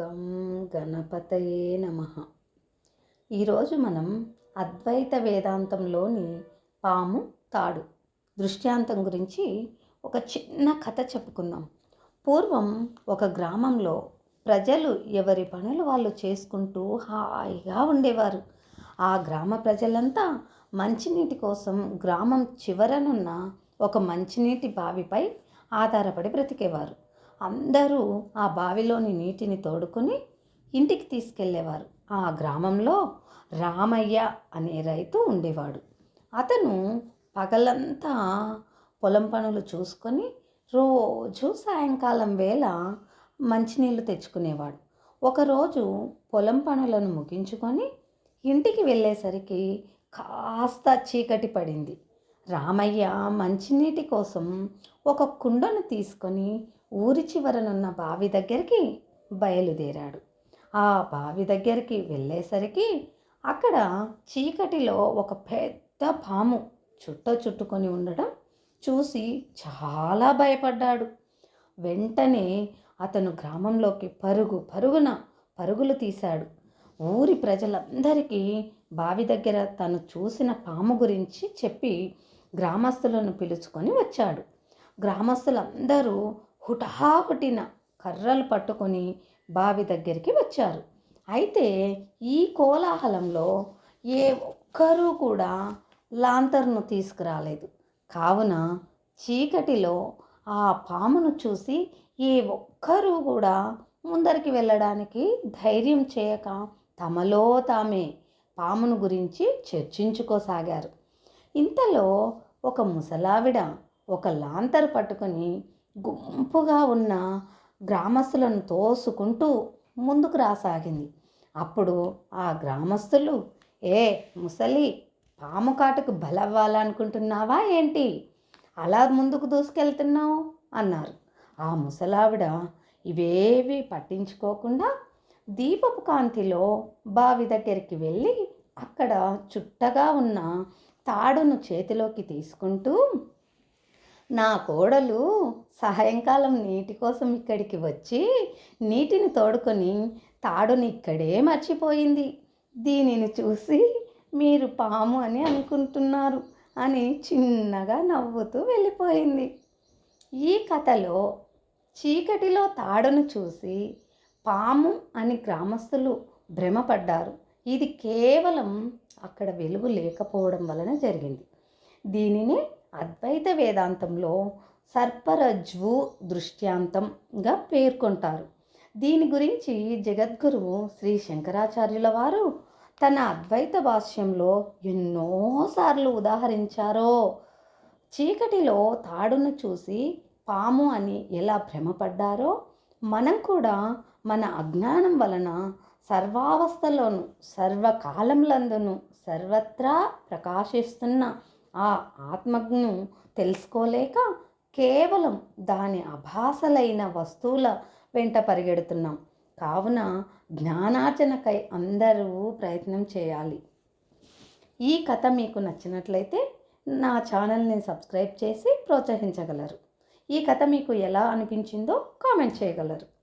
గం గణపతయే నమ. ఈరోజు మనం అద్వైత వేదాంతంలోని పాము తాడు దృష్టాంతం గురించి ఒక చిన్న కథ చెప్పుకుందాం. పూర్వం ఒక గ్రామంలో ప్రజలు ఎవరి పనులు వాళ్ళు చేసుకుంటూ హాయిగా ఉండేవారు. ఆ గ్రామ ప్రజలంతా మంచినీటి కోసం గ్రామం చివరనున్న ఒక మంచినీటి బావిపై ఆధారపడి బ్రతికేవారు. అందరూ ఆ బావిలోని నీటిని తోడుకొని ఇంటికి తీసుకెళ్ళేవారు. ఆ గ్రామంలో రామయ్య అనే రైతు ఉండేవాడు. అతను పగలంతా పొలం పనులు చూసుకొని రోజు సాయంకాలం వేళ మంచినీళ్ళు తెచ్చుకునేవాడు. ఒకరోజు పొలం పనులను ముగించుకొని ఇంటికి వెళ్ళేసరికి కాస్త చీకటి పడింది. రామయ్య మంచినీటి కోసం ఒక కుండను తీసుకొని ఊరి చివరనున్న బావి దగ్గరికి బయలుదేరాడు. ఆ బావి దగ్గరికి వెళ్ళేసరికి అక్కడ చీకటిలో ఒక పెద్ద పాము చుట్ట చుట్టుకొని ఉండడం చూసి చాలా భయపడ్డాడు. వెంటనే అతను గ్రామంలోకి పరుగు పరుగున పరుగులు తీశాడు. ఊరి ప్రజలందరికీ బావి దగ్గర తను చూసిన పాము గురించి చెప్పి గ్రామస్తులను పిలుచుకొని వచ్చాడు. గ్రామస్తులందరూ హుటాహుటిన కర్రలు పట్టుకొని బావి దగ్గరికి వచ్చారు. అయితే ఈ కోలాహలంలో ఏ ఒక్కరూ కూడా లాంతర్ను తీసుకురాలేదు. కావున చీకటిలో ఆ పామును చూసి ఏ ఒక్కరూ కూడా ముందరికి వెళ్ళడానికి ధైర్యం చేయక తమలో తామే పామును గురించి చర్చించుకోసాగారు. ఇంతలో ఒక ముసలావిడ ఒక లాంతర్ పట్టుకొని గుంపుగా ఉన్న గ్రామస్తులను తోసుకుంటూ ముందుకు రాసాగింది. అప్పుడు ఆ గ్రామస్తులు ఏ ముసలి పాము కాటుకు బలవ్వాలనుకుంటున్నావా ఏంటి? అలా ముందుకు దూసుకెళ్తున్నావు? అన్నారు. ఆ ముసలావిడ ఇవేవి పట్టించుకోకుండా దీపపు కాంతిలో బావి దగ్గరికి వెళ్ళి అక్కడ చుట్టగా ఉన్న తాడును చేతిలోకి తీసుకుంటూ నా కోడలు సాయంకాలం నీటి కోసం ఇక్కడికి వచ్చి నీటిని తోడుకొని తాడుని ఇక్కడే మర్చిపోయింది. దీనిని చూసి మీరు పాము అని అనుకుంటున్నారు అని చిన్నగా నవ్వుతూ వెళ్ళిపోయింది. ఈ కథలో చీకటిలో తాడును చూసి పాము అని గ్రామస్తులు భ్రమపడ్డారు. ఇది కేవలం అక్కడ వెలుగు లేకపోవడం వలన జరిగింది. దీనిని అద్వైత వేదాంతంలో సర్పరజ్వు దృష్టాంతంగా పేర్కొంటారు. దీని గురించి జగద్గురువు శ్రీ శంకరాచార్యుల వారు తన అద్వైత భాష్యంలో ఎన్నోసార్లు ఉదాహరించారో. చీకటిలో తాడును చూసి పాము అని ఎలా భ్రమపడ్డారో మనం కూడా మన అజ్ఞానం వలన సర్వావస్థలోను సర్వకాలంలందును సర్వత్రా ప్రకాశిస్తున్న ఆ ఆత్మజ్ఞను తెలుసుకోలేక కేవలం దాని అభాసలైన వస్తువుల వెంట పరిగెడుతున్నాం. కావున జ్ఞానార్జనకై అందరూ ప్రయత్నం చేయాలి. ఈ కథ మీకు నచ్చినట్లయితే నా ఛానల్ని సబ్స్క్రైబ్ చేసి ప్రోత్సహించగలరు. ఈ కథ మీకు ఎలా అనిపించిందో కామెంట్ చేయగలరు.